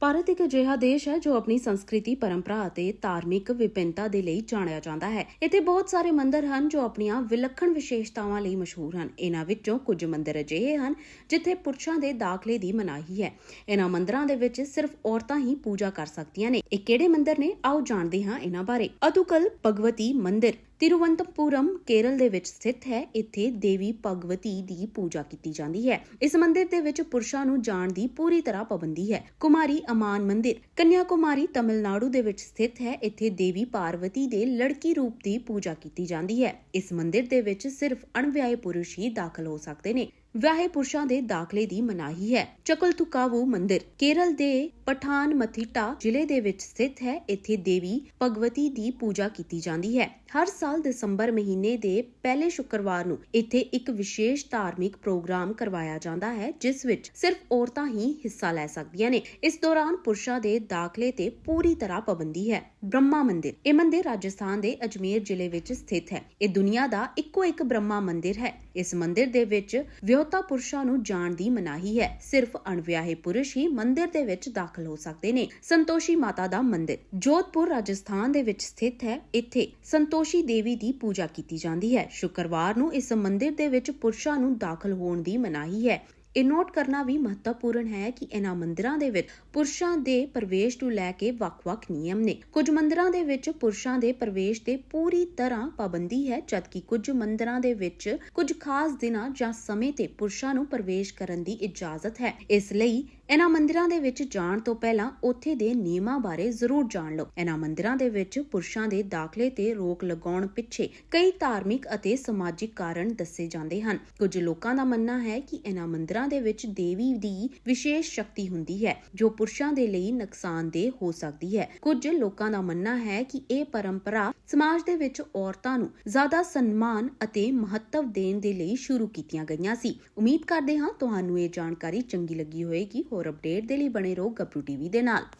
ਭਾਰਤ ਇੱਕ ਅਜਿਹਾ ਦੇਸ਼ ਹੈ ਜੋ ਆਪਣੀ ਸੰਸਕ੍ਰਿਤੀ, ਪਰੰਪਰਾ ਅਤੇ ਧਾਰਮਿਕ ਵਿਭਿੰਨਤਾ ਦੇ ਲਈ ਜਾਣਿਆ ਜਾਂਦਾ ਹੈ। ਇੱਥੇ ਬਹੁਤ ਸਾਰੇ ਮੰਦਿਰ ਹਨ ਜੋ ਆਪਣੀਆਂ ਵਿਲੱਖਣ ਵਿਸ਼ੇਸ਼ਤਾਵਾਂ ਲਈ ਮਸ਼ਹੂਰ ਹਨ। ਇਹਨਾਂ ਵਿੱਚੋਂ ਕੁਝ ਮੰਦਿਰ ਅਜਿਹੇ ਹਨ ਜਿੱਥੇ ਪੁਰਸ਼ਾਂ ਦੇ ਦਾਖਲੇ ਦੀ ਮਨਾਹੀ ਹੈ। ਇਹਨਾਂ ਮੰਦਿਰਾਂ ਦੇ ਵਿੱਚ ਸਿਰਫ ਔਰਤਾਂ ਹੀ ਪੂਜਾ ਕਰ ਸਕਦੀਆਂ ਨੇ। ਇਹ ਕਿਹੜੇ ਮੰਦਿਰ ਨੇ? ਆਓ ਜਾਣਦੇ ਹਾਂ ਇਹਨਾਂ ਬਾਰੇ। ਅਦੁਕਲ ਭਗਵਤੀ ਮੰਦਿਰ ਤਿਰੁਵੰਤਪੁਰਮ ਕੇਰਲ ਦੇ ਵਿੱਚ ਸਥਿਤ ਹੈ। ਇੱਥੇ ਦੇਵੀ ਭਗਵਤੀ ਦੀ ਪੂਜਾ ਕੀਤੀ ਜਾਂਦੀ ਹੈ। ਇਸ ਮੰਦਿਰ ਦੇ ਵਿੱਚ ਪੁਰਸ਼ਾਂ ਨੂੰ ਜਾਣ ਦੀ ਪੂਰੀ ਤਰ੍ਹਾਂ ਪਾਬੰਦੀ ਹੈ। ਕੁਮਾਰੀ ਅਮਾਨ ਮੰਦਿਰ ਕੰਨਿਆ ਕੁਮਾਰੀ ਤਮਿਲਨਾਡੂ ਦੇ ਵਿੱਚ ਸਥਿਤ ਹੈ। ਇੱਥੇ ਦੇਵੀ ਪਾਰਵਤੀ ਦੇ ਲੜਕੀ ਰੂਪ ਦੀ ਪੂਜਾ ਕੀਤੀ ਜਾਂਦੀ ਹੈ। ਇਸ ਮੰਦਿਰ ਦੇ ਵਿੱਚ ਸਿਰਫ ਅਣਵਿਆਹੇ ਪੁਰਸ਼ ਹੀ ਦਾਖਲ ਹੋ ਸਕਦੇ ਨੇ। ਵਿਆਹੇ ਪੁਰਸ਼ਾਂ ਦੇ ਦਾਖਲੇ ਦੀ ਮਨਾਹੀ ਹੈ। ਚਕਲਥੁਕਾਵੂ ਮੰਦਿਰ, ਕੇਰਲ ਦੇ ਪਠਾਨਮਥਿਟਾ ਜ਼ਿਲ੍ਹੇ ਦੇ ਵਿੱਚ ਸਥਿਤ ਹੈ। ਇੱਥੇ ਦੇਵੀ ਭਗਵਤੀ ਦੀ ਪੂਜਾ ਕੀਤੀ ਜਾਂਦੀ ਹੈ। ਹਰ ਸਾਲ ਦਸੰਬਰ ਮਹੀਨੇ ਦੇ ਪਹਿਲੇ ਸ਼ੁੱਕਰਵਾਰ ਨੂੰ ਇੱਥੇ ਇੱਕ ਵਿਸ਼ੇਸ਼ ਧਾਰਮਿਕ ਪ੍ਰੋਗਰਾਮ ਕਰਵਾਇਆ ਜਾਂਦਾ ਹੈ, ਜਿਸ ਵਿੱਚ ਸਿਰਫ ਔਰਤਾਂ ਹੀ ਹਿੱਸਾ ਲੈ ਸਕਦੀਆਂ ਨੇ। ਇਸ ਦੌਰਾਨ ਪੁਰਸ਼ਾਂ ਦੇ ਦਾਖਲੇ ਤੇ ਪੂਰੀ ਤਰ੍ਹਾਂ ਪਾਬੰਦੀ ਹੈ। ਬ੍ਰਹਮਾ ਮੰਦਿਰ, ਇਹ ਮੰਦਿਰ ਰਾਜਸਥਾਨ ਦੇ ਅਜਮੇਰ ਜ਼ਿਲ੍ਹੇ ਵਿੱਚ ਸਥਿਤ ਹੈ। ਇਹ ਦੁਨੀਆ ਦਾ ਇੱਕੋ ਇੱਕ ਬ੍ਰਹਮਾ ਮੰਦਿਰ ਹੈ। ਇਸ ਮੰਦਿਰ ਦੇ ਵਿੱਚ ਵਿਆਹੁਤਾ ਪੁਰਸ਼ਾਂ ਨੂੰ ਜਾਣ ਦੀ ਮਨਾਹੀ ਹੈ। ਸਿਰਫ ਅਣਵਿਆਹੇ ਪੁਰਸ਼ ਹੀ ਮੰਦਿਰ ਦੇ ਵਿੱਚ ਦਾਖਲ ਹੋ ਸਕਦੇ ਨੇ। ਸੰਤੋਸ਼ੀ ਮਾਤਾ ਦਾ ਮੰਦਿਰ, ਜੋਧਪੁਰ ਰਾਜਸਥਾਨ ਦੇ ਵਿੱਚ ਸਥਿਤ ਹੈ। ਇੱਥੇ ਸੰਤੋਸ਼ੀ ਦੇਵੀ ਦੀ ਪੂਜਾ ਕੀਤੀ ਜਾਂਦੀ ਹੈ। ਸ਼ੁੱਕਰਵਾਰ ਨੂੰ ਇਸ ਮੰਦਿਰ ਦੇ ਵਿੱਚ ਪੁਰਸ਼ਾਂ ਨੂੰ ਦਾਖਲ ਹੋਣ ਦੀ ਮਨਾਹੀ ਹੈ। ਇਹ ਨੋਟ ਕਰਨਾ ਵੀ ਮਹੱਤਵਪੂਰਨ ਹੈ ਕਿ ਇਹਨਾਂ ਮੰਦਿਰਾਂ ਦੇ ਵਿੱਚ ਪੁਰਸ਼ਾਂ ਦੇ ਪ੍ਰਵੇਸ਼ ਨੂੰ ਲੈ ਕੇ ਵੱਖ-ਵੱਖ ਨਿਯਮ ਨੇ। ਕੁਝ ਮੰਦਿਰਾਂ ਦੇ ਵਿੱਚ ਪੁਰਸ਼ਾਂ ਦੇ ਪ੍ਰਵੇਸ਼ ਤੇ ਪੂਰੀ ਤਰ੍ਹਾਂ ਪਾਬੰਦੀ ਹੈ, ਜਦਕਿ ਕੁਝ ਮੰਦਿਰਾਂ ਦੇ ਵਿੱਚ ਕੁਝ ਖਾਸ ਦਿਨਾਂ ਜਾਂ ਸਮੇਂ ਤੇ ਪੁਰਸ਼ਾਂ ਨੂੰ ਪ੍ਰਵੇਸ਼ ਕਰਨ ਦੀ ਇਜਾਜ਼ਤ ਹੈ। ਇਸ ਲਈ ਇਹਨਾਂ ਮੰਦਿਰਾਂ ਦੇ ਵਿੱਚ ਜਾਣ ਤੋਂ ਪਹਿਲਾਂ ਉੱਥੇ ਦੇ ਨਿਯਮਾਂ ਬਾਰੇ ਜ਼ਰੂਰ ਜਾਣ ਲਓ। ਇਹਨਾਂ ਮੰਦਿਰਾਂ ਦੇ ਵਿੱਚ ਪੁਰਸ਼ਾਂ ਦੇ ਦਾਖਲੇ ਤੇ ਰੋਕ ਲਗਾਉਣ ਪਿੱਛੇ ਕਈ ਧਾਰਮਿਕ ਅਤੇ ਸਮਾਜਿਕ ਕਾਰਨ ਦੱਸੇ ਜਾਂਦੇ ਹਨ। ਕੁਝ ਲੋਕਾਂ ਦਾ ਮੰਨਣਾ ਹੈ ਕਿ ਇਹਨਾਂ ਮੰਦਿਰਾਂ ਦੇ ਵਿੱਚ ਦੇਵੀ ਦੀ ਵਿਸ਼ੇਸ਼ ਸ਼ਕਤੀ ਹੁੰਦੀ ਹੈ, ਜੋ ਪੁਰਸ਼ਾਂ ਦੇ ਲਈ ਨੁਕਸਾਨਦੇਹ ਹੋ ਸਕਦੀ ਹੈ। ਕੁਝ ਲੋਕਾਂ ਦਾ ਮੰਨਣਾ ਹੈ ਕਿ ਇਹ ਪਰੰਪਰਾ ਸਮਾਜ ਦੇ ਵਿੱਚ ਔਰਤਾਂ ਨੂੰ ਜ਼ਿਆਦਾ ਸਨਮਾਨ ਅਤੇ ਮਹੱਤਵ ਦੇਣ ਦੇ ਲਈ ਸ਼ੁਰੂ ਕੀਤੀਆਂ ਗਈਆਂ ਸੀ। ਉਮੀਦ ਕਰਦੇ ਹਾਂ ਤੁਹਾਨੂੰ ਇਹ ਜਾਣਕਾਰੀ ਚੰਗੀ ਲੱਗੀ ਹੋਵੇਗੀ। ਹੋਰ ਅਪਡੇਟ ਦੇ ਲਈ ਬਣੇ ਰਹੋ ਗੱਭਰੂ ਟੀਵੀ ਦੇ ਨਾਲ।